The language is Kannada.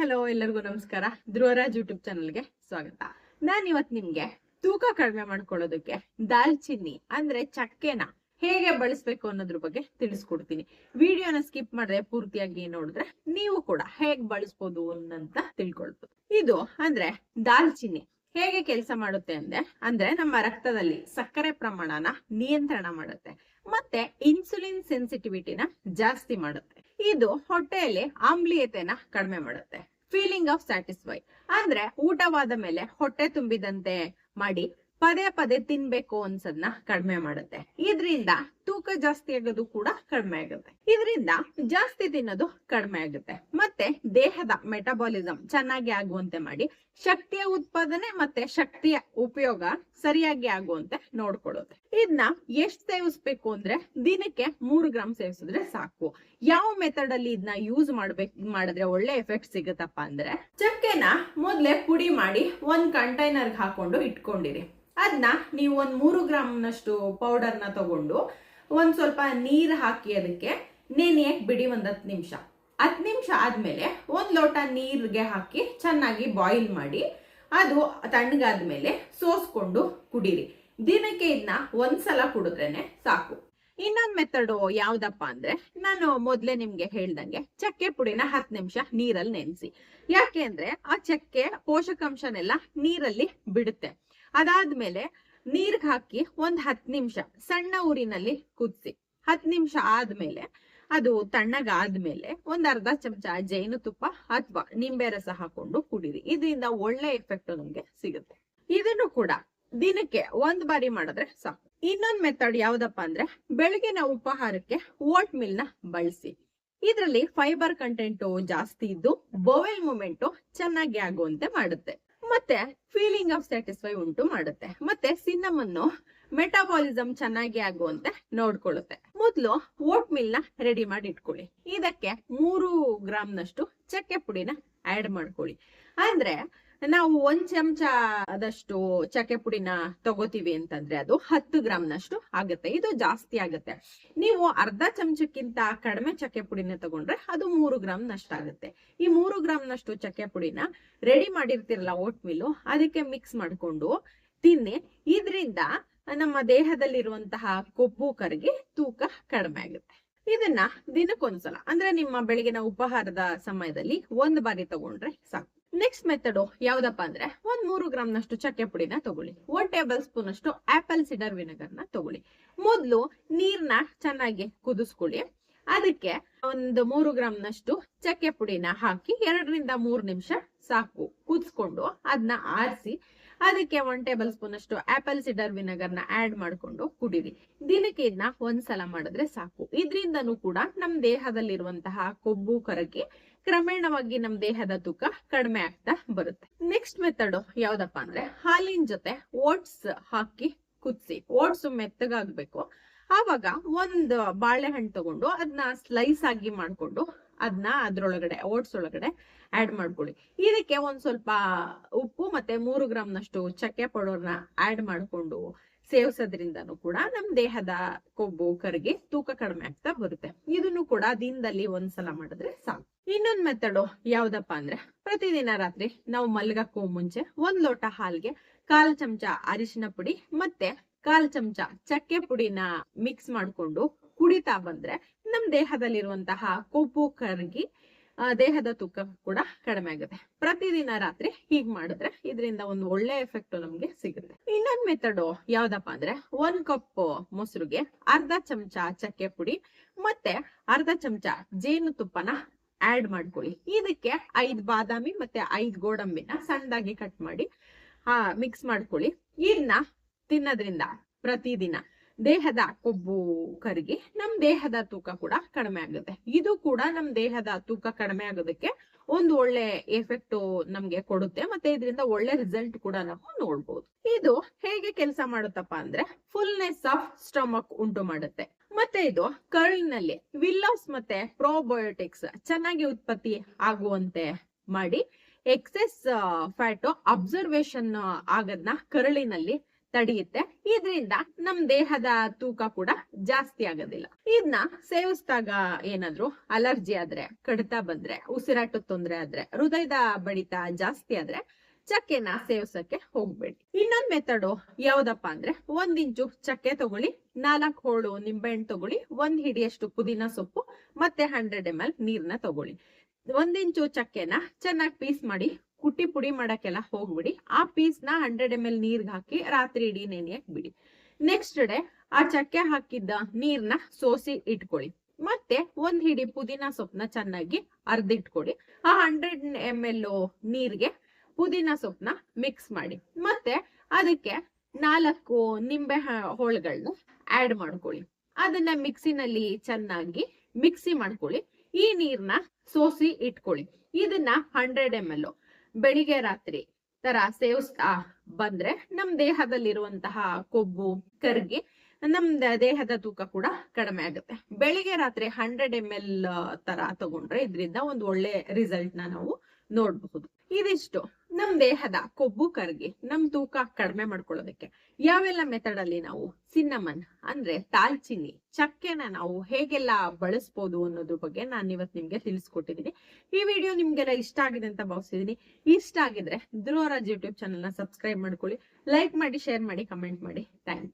ಹಲೋ, ಎಲ್ಲರಿಗೂ ನಮಸ್ಕಾರ. ಧ್ರುವರಾಜ್ ಯೂಟ್ಯೂಬ್ ಚಾನಲ್ಗೆ ಸ್ವಾಗತ. ನಾನ್ ಇವತ್ ನಿಮ್ಗೆ ತೂಕ ಕಡಿಮೆ ಮಾಡ್ಕೊಳ್ಳೋದಕ್ಕೆ ದಾಲ್ಚಿನ್ನಿ ಅಂದ್ರೆ ಚಕ್ಕೆನ ಹೇಗೆ ಬಳಸ್ಬೇಕು ಅನ್ನೋದ್ರ ಬಗ್ಗೆ ತಿಳಿಸ್ಕೊಡ್ತೀನಿ. ವಿಡಿಯೋನ ಸ್ಕಿಪ್ ಮಾಡಿದ್ರೆ ಪೂರ್ತಿಯಾಗಿ ನೋಡಿದ್ರೆ ನೀವು ಕೂಡ ಹೇಗ್ ಬಳಸ್ಬೋದು ಅನ್ನಂತ ತಿಳ್ಕೊಳ್ಬೋದು. ಇದು ಅಂದ್ರೆ ದಾಲ್ಚಿನ್ನಿ ಹೇಗೆ ಕೆಲಸ ಮಾಡುತ್ತೆ ಅಂದ್ರೆ ಅಂದ್ರೆ ನಮ್ಮ ರಕ್ತದಲ್ಲಿ ಸಕ್ಕರೆ ಪ್ರಮಾಣನ ನಿಯಂತ್ರಣ ಮಾಡುತ್ತೆ, ಮತ್ತೆ ಇನ್ಸುಲಿನ್ ಸೆನ್ಸಿಟಿವಿಟಿನ ಜಾಸ್ತಿ ಮಾಡುತ್ತೆ. ಇದು ಹೊಟ್ಟೆಯಲ್ಲಿ ಆಮ್ಲೀಯತೆನ ಕಡಿಮೆ ಮಾಡುತ್ತೆ. ಫೀಲಿಂಗ್ ಆಫ್ ಸ್ಯಾಟಿಸ್ಫೈ ಅಂದ್ರೆ ಊಟವಾದ ಮೇಲೆ ಹೊಟ್ಟೆ ತುಂಬಿದಂತೆ ಮಾಡಿ ಪದೇ ಪದೇ ತಿನ್ಬೇಕು ಅನ್ಸದ್ನ ಕಡಿಮೆ ಮಾಡುತ್ತೆ. ಇದರಿಂದ ತೂಕ ಜಾಸ್ತಿ ಆಗೋದು ಕೂಡ ಕಡಿಮೆ ಆಗುತ್ತೆ. ಇದರಿಂದ ಜಾಸ್ತಿ ತಿನ್ನೋದು ಕಡಿಮೆ ಆಗುತ್ತೆ. ಮತ್ತೆ ದೇಹದ ಮೆಟಬಾಲಿಸಂ ಚೆನ್ನಾಗಿ ಆಗುವಂತೆ ಮಾಡಿ ಶಕ್ತಿಯ ಉತ್ಪಾದನೆ ಮತ್ತೆ ಶಕ್ತಿಯ ಉಪಯೋಗ ಸರಿಯಾಗಿ ಆಗುವಂತೆ ನೋಡ್ಕೊಳ್ಳುತ್ತೆ. ಇದನ್ನ ಎಷ್ಟ್ ಸೇವಿಸ್ಬೇಕು ಅಂದ್ರೆ ದಿನಕ್ಕೆ ಮೂರು ಗ್ರಾಮ್ ಸೇವಿಸಿದ್ರೆ ಸಾಕು. ಯಾವ ಮೆಥಡ್ ಅಲ್ಲಿ ಇದನ್ನ ಯೂಸ್ ಮಾಡ್ಬೇಕು, ಮಾಡಿದ್ರೆ ಒಳ್ಳೆ ಎಫೆಕ್ಟ್ ಸಿಗುತ್ತಪ್ಪ ಅಂದ್ರೆ ಚಕ್ಕೆನ ಮೊದ್ಲೇ ಪುಡಿ ಮಾಡಿ ಒಂದ್ ಕಂಟೈನರ್ ಹಾಕೊಂಡು ಇಟ್ಕೊಂಡಿರಿ. ಅದನ್ನ ನೀವು ಒಂದ್ ಮೂರು ಗ್ರಾಮ್ನಷ್ಟು ಪೌಡರ್ನ ತಗೊಂಡು ಒಂದ್ ಸ್ವಲ್ಪ ನೀರ್ ಹಾಕಿ ಅದಕ್ಕೆ ನೆನೆಯಕ್ ಬಿಡಿ ಒಂದ್ ಹತ್ತು ನಿಮಿಷ. ಹತ್ತು ನಿಮಿಷ ಆದ್ಮೇಲೆ ಒಂದ್ ಲೋಟ ನೀರ್ಗೆ ಹಾಕಿ ಚೆನ್ನಾಗಿ ಬಾಯ್ಲ್ ಮಾಡಿ ಅದು ತಣ್ಣಗಾದ್ಮೇಲೆ ಸೋಸ್ಕೊಂಡು ಕುಡೀರಿ. ದಿನಕ್ಕೆ ಇದನ್ನ ಒಂದ್ಸಲ ಕುಡಿದ್ರೇನೆ ಸಾಕು. ಇನ್ನೊಂದ್ ಮೆಥಡ್ ಯಾವ್ದಪ್ಪ ಅಂದ್ರೆ ನಾನು ಮೊದ್ಲೇ ನಿಮ್ಗೆ ಹೇಳ್ದಂಗೆ ಚಕ್ಕೆ ಪುಡಿನ ಹತ್ತು ನಿಮಿಷ ನೀರಲ್ಲಿ ನೆನೆಸಿ. ಯಾಕೆ ಅಂದ್ರೆ ಆ ಚಕ್ಕೆ ಪೋಷಕಾಂಶನೆಲ್ಲ ನೀರಲ್ಲಿ ಬಿಡುತ್ತೆ. ಅದಾದ್ಮೇಲೆ ನೀರ್ಗ್ ಹಾಕಿ ಒಂದ್ ಹತ್ ನಿಮಿಷ ಸಣ್ಣ ಊರಿನಲ್ಲಿ ಕುದಿಸಿ. ಹತ್ ನಿಮಿಷ ಆದ್ಮೇಲೆ, ಅದು ತಣ್ಣಗಾದ್ಮೇಲೆ ಒಂದ್ ಅರ್ಧ ಚಮಚ ಜೇನುತುಪ್ಪ ಅಥವಾ ನಿಂಬೆ ರಸ ಹಾಕೊಂಡು ಕುಡೀರಿ. ಇದರಿಂದ ಒಳ್ಳೆ ಎಫೆಕ್ಟ್ ನಮ್ಗೆ ಸಿಗುತ್ತೆ. ಇದನ್ನು ಕೂಡ ದಿನಕ್ಕೆ ಒಂದ್ ಬಾರಿ ಮಾಡಿದ್ರೆ ಸಾಕು. ಇನ್ನೊಂದ್ ಮೆಥಡ್ ಯಾವ್ದಪ್ಪ ಅಂದ್ರೆ ಬೆಳಗಿನ ಉಪಹಾರಕ್ಕೆ ಓಟ್ ಮಿಲ್ನ ಬಳಸಿ. ಇದರಲ್ಲಿ ಫೈಬರ್ ಕಂಟೆಂಟ್ ಜಾಸ್ತಿ ಇದ್ದು ಬೋವೆಲ್ ಮೂಮೆಂಟ್ ಚೆನ್ನಾಗಿ ಆಗುವಂತೆ ಮಾಡುತ್ತೆ. ಮತ್ತೆ ಫೀಲಿಂಗ್ ಆಫ್ ಸ್ಯಾಟಿಸ್ಫೈ ಉಂಟು ಮಾಡುತ್ತೆ. ಮತ್ತೆ ಸಿನ್ನಮನ್ನು ಮೆಟಾಬಾಲಿಸಮ್ ಚೆನ್ನಾಗಿ ಆಗುವಂತೆ ನೋಡ್ಕೊಳ್ಳುತ್ತೆ. ಮೊದಲು ಓಟ್ ಮಿಲ್ನ ರೆಡಿ ಮಾಡಿ ಇಟ್ಕೊಳ್ಳಿ ಇದಕ್ಕೆ ಮೂರು ಗ್ರಾಮ್ ನಷ್ಟು ಚಕ್ಕೆ ಪುಡಿನ ಆಡ್ ಮಾಡ್ಕೊಳ್ಳಿ. ಅಂದ್ರೆ ನಾವು ಒಂದ್ ಚಮಚ ಆದಷ್ಟು ಚಕ್ಕೆ ಪುಡಿನ ತಗೋತೀವಿ ಅಂತಂದ್ರೆ ಅದು ಹತ್ತು ಗ್ರಾಮ್ ನಷ್ಟು ಆಗುತ್ತೆ. ಇದು ಜಾಸ್ತಿ ಆಗುತ್ತೆ. ನೀವು ಅರ್ಧ ಚಮಚಕ್ಕಿಂತ ಕಡಿಮೆ ಚಕ್ಕೆ ಪುಡಿನ ತಗೊಂಡ್ರೆ ಅದು ಮೂರು ಗ್ರಾಮ್ ಆಗುತ್ತೆ. ಈ ಮೂರು ಗ್ರಾಮ್ ನಷ್ಟು ಚಕ್ಕೆ ಪುಡಿನ ರೆಡಿ ಮಾಡಿರ್ತಿರಲ್ಲ ಓಟ್ ಮಿಲ್ಲು ಅದಕ್ಕೆ ಮಿಕ್ಸ್ ಮಾಡ್ಕೊಂಡು ತಿನ್ನಿ. ಇದರಿಂದ ನಮ್ಮ ದೇಹದಲ್ಲಿರುವಂತಹ ಕೊಬ್ಬು ಕರಗಿ ತೂಕ ಕಡಿಮೆ ಆಗುತ್ತೆ. ಇದನ್ನ ದಿನಕ್ಕೊಂದ್ಸಲ, ಅಂದ್ರೆ ನಿಮ್ಮ ಬೆಳಗಿನ ಉಪಹಾರದ ಸಮಯದಲ್ಲಿ ಒಂದ್ ಬಾರಿ ತಗೊಂಡ್ರೆ ಸಾಕು. ನೆಕ್ಸ್ಟ್ ಮೆಥಡ್ ಯಾವ್ದಪ್ಪ ಅಂದ್ರೆ ಒಂದ್ ಮೂರು ಗ್ರಾಮ್ ನಷ್ಟು ಚಕ್ಕೆ ಪುಡಿನ ತಗೊಳ್ಳಿ. ಒನ್ ಟೇಬಲ್ ಸ್ಪೂನ್ ಅಷ್ಟು ಆಪಲ್ ಸಿಡರ್ ವಿನೆಗರ್ನ ತಗೊಳ್ಳಿ. ಮೊದಲು ನೀರ್ನ ಚೆನ್ನಾಗಿ ಕುದಿಸ್ಕೊಳ್ಳಿ. ಅದಕ್ಕೆ ಒಂದು ಮೂರು ಗ್ರಾಮ್ ನಷ್ಟು ಚಕ್ಕೆ ಪುಡಿನ ಹಾಕಿ ಎರಡರಿಂದ ಮೂರು ನಿಮಿಷ ಸಾಕು. ಕುದಿಸ್ಕೊಂಡು ಅದನ್ನ ಆರಿಸಿ ಅದಕ್ಕೆ ಒನ್ ಟೇಬಲ್ ಸ್ಪೂನ್ ಅಷ್ಟು ಆಪಲ್ ಸಿಡರ್ ವಿನೆಗರ್ನ ಆಡ್ ಮಾಡ್ಕೊಂಡು ಕುಡೀರಿ. ದಿನಕ್ಕೆ ಇದನ್ನ ಒಂದ್ಸಲ ಮಾಡಿದ್ರೆ ಸಾಕು. ಇದರಿಂದನೂ ಕೂಡ ನಮ್ ದೇಹದಲ್ಲಿರುವಂತಹ ಕೊಬ್ಬು ಕರಗಿ ಕ್ರಮೇಣವಾಗಿ ನಮ್ ದೇಹದ ತೂಕ ಕಡಿಮೆ ಆಗ್ತಾ ಬರುತ್ತೆ. ನೆಕ್ಸ್ಟ್ ಮೆಥಡ್ ಯಾವ್ದಪ್ಪ ಅಂದ್ರೆ ಹಾಲಿನ ಜೊತೆ ಓಟ್ಸ್ ಹಾಕಿ ಕುದಿಸಿ. ಓಟ್ಸ್ ಮೆತ್ತಗಾಗ್ಬೇಕು. ಆವಾಗ ಒಂದು ಬಾಳೆಹಣ್ಣು ತಗೊಂಡು ಅದನ್ನ ಸ್ಲೈಸ್ ಆಗಿ ಮಾಡ್ಕೊಂಡು ಅದನ್ನ ಅದ್ರೊಳಗಡೆ, ಓಟ್ಸ್ ಒಳಗಡೆ ಆಡ್ ಮಾಡ್ಕೊಳ್ಳಿ. ಇದಕ್ಕೆ ಒಂದ್ ಸ್ವಲ್ಪ ಉಪ್ಪು ಮತ್ತೆ ಮೂರು ಗ್ರಾಮ್ ನಷ್ಟು ಚಕ್ಕೆ ಪೌಡರ್ನ ಆಡ್ ಮಾಡ್ಕೊಂಡು ಸೇವಿಸೋದ್ರಿಂದನೂ ಕೂಡ ನಮ್ ದೇಹದ ಕೊಬ್ಬು, ಕರಗಿ ತೂಕ ಕಡಿಮೆ ಆಗ್ತಾ ಬರುತ್ತೆ. ಇದನ್ನು ಕೂಡ ದಿನದಲ್ಲಿ ಒಂದ್ಸಲ ಮಾಡಿದ್ರೆ ಸಾಕು. ಇನ್ನೊಂದ್ ಮೆಥಡು ಯಾವ್ದಪ್ಪ ಅಂದ್ರೆ ಪ್ರತಿದಿನ ರಾತ್ರಿ ನಾವು ಮಲ್ಗಕ್ಕೂ ಮುಂಚೆ ಒಂದ್ ಲೋಟ ಹಾಲ್ಗೆ ಕಾಲ್ ಚಮಚ ಅರಿಶಿನ ಪುಡಿ ಮತ್ತೆ ಕಾಲ್ ಚಮಚ ಚಕ್ಕೆ ಪುಡಿನ ಮಿಕ್ಸ್ ಮಾಡ್ಕೊಂಡು ಕುಡಿತಾ ಬಂದ್ರೆ ನಮ್ ದೇಹದಲ್ಲಿರುವಂತಹ ಕೊಬ್ಬು, ಕರಗಿ ದೇಹದ ತೂಕ ಕೂಡ ಕಡಿಮೆ ಆಗುತ್ತೆ. ಪ್ರತಿದಿನ ರಾತ್ರಿ ಹೀಗ್ ಮಾಡಿದ್ರೆ ಇದರಿಂದ ಒಂದು ಒಳ್ಳೆ ಎಫೆಕ್ಟ್ ನಮ್ಗೆ ಸಿಗುತ್ತೆ. ಇನ್ನೊಂದ್ ಮೆಥಡ್ ಯಾವ್ದಪ್ಪ ಅಂದ್ರೆ ಒಂದ್ ಕಪ್ ಮೊಸರುಗೆ ಅರ್ಧ ಚಮಚ ಚಕ್ಕೆ ಪುಡಿ ಮತ್ತೆ ಅರ್ಧ ಚಮಚ ಜೇನುತುಪ್ಪನ ಆಡ್ ಮಾಡ್ಕೊಳ್ಳಿ. ಇದಕ್ಕೆ ಐದ್ ಬಾದಾಮಿ ಮತ್ತೆ ಐದ್ ಗೋಡಂಬಿನ ಸಣ್ಣದಾಗಿ ಕಟ್ ಮಾಡಿ, ಆ ಮಿಕ್ಸ್ ಮಾಡ್ಕೊಳ್ಳಿ. ಇದನ್ನ ತಿನ್ನೋದ್ರಿಂದ ಪ್ರತಿದಿನ ದೇಹದ ಕೊಬ್ಬು ಕರಗಿ ನಮ್ ದೇಹದ ತೂಕ ಕೂಡ ಕಡಿಮೆ ಆಗುತ್ತೆ. ಇದು ಕೂಡ ನಮ್ ದೇಹದ ತೂಕ ಕಡಿಮೆ ಆಗೋದಕ್ಕೆ ಒಂದು ಒಳ್ಳೆ ಎಫೆಕ್ಟ್ ನಮ್ಗೆ ಕೊಡುತ್ತೆ. ಮತ್ತೆ ಇದರಿಂದ ಒಳ್ಳೆ ರಿಸಲ್ಟ್ ಕೂಡ ನಾವು ನೋಡ್ಬೋದು. ಇದು ಹೇಗೆ ಕೆಲಸ ಮಾಡುತ್ತಪ್ಪ ಅಂದ್ರೆ ಫುಲ್ನೆಸ್ ಆಫ್ ಸ್ಟಮಕ್ ಉಂಟು ಮಾಡುತ್ತೆ. ಮತ್ತೆ ಇದು ಕರುಳಿನಲ್ಲಿ ವಿಲ್ಲೋಸ್ ಮತ್ತೆ ಪ್ರೋಬಯೋಟಿಕ್ಸ್ ಚೆನ್ನಾಗಿ ಉತ್ಪತ್ತಿ ಆಗುವಂತೆ ಮಾಡಿ ಎಕ್ಸೆಸ್ ಫ್ಯಾಟ್ ಅಬ್ಸರ್ವೇಶನ್ ಆಗದ್ನ ಕರುಳಿನಲ್ಲಿ ತಡೆಯುತ್ತೆ. ಇದರಿಂದ ನಮ್ ದೇಹದ ತೂಕ ಕೂಡ ಜಾಸ್ತಿ ಆಗೋದಿಲ್ಲ. ಇದನ್ನ ಸೇವಿಸಿದಾಗ ಏನಾದ್ರು ಅಲರ್ಜಿ ಆದ್ರೆ, ಕಡಿತ ಬಂದ್ರೆ, ಉಸಿರಾಟದ ತೊಂದ್ರೆ ಆದ್ರೆ, ಹೃದಯದ ಬಡಿತ ಜಾಸ್ತಿ ಆದ್ರೆ ಚಕ್ಕೆನ ಸೇವಿಸಕ್ಕೆ ಹೋಗ್ಬೇಡಿ. ಇನ್ನೊಂದ್ ಮೆಥಡು ಯಾವ್ದಪ್ಪ ಅಂದ್ರೆ ಒಂದ್ ಇಂಚು ಚಕ್ಕೆ ತಗೊಳ್ಳಿ, ನಾಲ್ಕು ಹೋಳು ನಿಂಬೆಹಣ್ಣು ತಗೊಳ್ಳಿ, ಒಂದ್ ಹಿಡಿಯಷ್ಟು ಪುದೀನ ಸೊಪ್ಪು, ಮತ್ತೆ ಹಂಡ್ರೆಡ್ ಎಂ ಎಲ್ ನೀರ್ನ ತಗೊಳ್ಳಿ. ಒಂದಿಂಚು ಚಕ್ಕೆನ ಚೆನ್ನಾಗಿ ಪೀಸ್ ಮಾಡಿ ಕುಟ್ಟಿ ಪುಡಿ ಮಾಡಕ್ಕೆಲ್ಲ ಹೋಗ್ಬಿಡಿ. ಆ ಪೀಸ್ನ ಹಂಡ್ರೆಡ್ ಎಂ ಎಲ್ ನೀರ್ಗೆ ಹಾಕಿ ರಾತ್ರಿ ಇಡೀ ನೆನೆಯಕ್ ಬಿಡಿ. ನೆಕ್ಸ್ಟ್ ಡೇ ಆ ಚಕ್ಕೆ ಹಾಕಿದ್ದ ನೀರ್ನ ಸೋಸಿ ಇಟ್ಕೊಳ್ಳಿ. ಮತ್ತೆ ಒಂದ್ ಹಿಡಿ ಪುದೀನ ಸೊಪ್ಪನ್ನ ಚೆನ್ನಾಗಿ ಅರ್ದಿಟ್ಕೊಡಿ ಆ ಹಂಡ್ರೆಡ್ ಎಂ ಎಲ್ ನೀರ್ಗೆ ಪುದೀನ ಸೊಪ್ಪನ್ನ ಮಿಕ್ಸ್ ಮಾಡಿ. ಮತ್ತೆ ಅದಕ್ಕೆ ನಾಲ್ಕು ನಿಂಬೆ ಹೋಳ್ಗಳನ್ನ ಆಡ್ ಮಾಡ್ಕೊಳ್ಳಿ. ಅದನ್ನ ಮಿಕ್ಸಿನಲ್ಲಿ ಚೆನ್ನಾಗಿ ಮಿಕ್ಸಿ ಮಾಡ್ಕೊಳ್ಳಿ. ಈ ನೀರ್ನ ಸೋಸಿ ಇಟ್ಕೊಳ್ಳಿ. ಇದನ್ನ ಹಂಡ್ರೆಡ್ ಎಂ ಎಲ್ ಬೆಳಿಗ್ಗೆ ರಾತ್ರಿ ತರ ಸೇವಿಸ್ತಾ ಬಂದ್ರೆ ನಮ್ ದೇಹದಲ್ಲಿರುವಂತಹ ಕೊಬ್ಬು, ಕರ್ಗಿ, ನಮ್ ದೇಹದ ತೂಕ ಕೂಡ ಕಡಿಮೆ ಆಗುತ್ತೆ. ಬೆಳಿಗ್ಗೆ ರಾತ್ರಿ ಹಂಡ್ರೆಡ್ ಎಂ ಎಲ್ ತರ ತಗೊಂಡ್ರೆ ಇದರಿಂದ ಒಂದು ಒಳ್ಳೆ ರಿಸಲ್ಟ್ನ ನಾವು ನೋಡಬಹುದು. ಇದಿಷ್ಟು. ನಮ್ ದೇಹದ ಕೊಬ್ಬು ಕರ್ಗಿ ನಮ್ ತೂಕ ಕಡಿಮೆ ಮಾಡ್ಕೊಳ್ಳೋದಕ್ಕೆ ಯಾವೆಲ್ಲ ಮೆಥಡ್ ಅಲ್ಲಿ ನಾವು ಸಿನ್ನಮನ್ ಅಂದ್ರೆ ದಾಲ್ಚಿನ್ನಿ, ಚಕ್ಕೆನ ನಾವು ಹೇಗೆಲ್ಲ ಬಳಸ್ಬೋದು ಅನ್ನೋದ್ರ ಬಗ್ಗೆ ನಾನು ಇವತ್ತು ನಿಮ್ಗೆ ತಿಳಿಸ್ಕೊಟ್ಟಿದ್ದೀನಿ ಈ ವಿಡಿಯೋ ನಿಮ್ಗೆಲ್ಲ ಇಷ್ಟ ಆಗಿದೆ ಅಂತ ಭಾವಿಸಿದೀನಿ ಇಷ್ಟ ಆಗಿದ್ರೆ ಧ್ರುವರಾಜ್ ಯೂಟ್ಯೂಬ್ ಚಾನಲ್ನ ಸಬ್ಸ್ಕ್ರೈಬ್ ಮಾಡ್ಕೊಳ್ಳಿ ಲೈಕ್ ಮಾಡಿ ಶೇರ್ ಮಾಡಿ ಕಮೆಂಟ್ ಮಾಡಿ. ಥ್ಯಾಂಕ್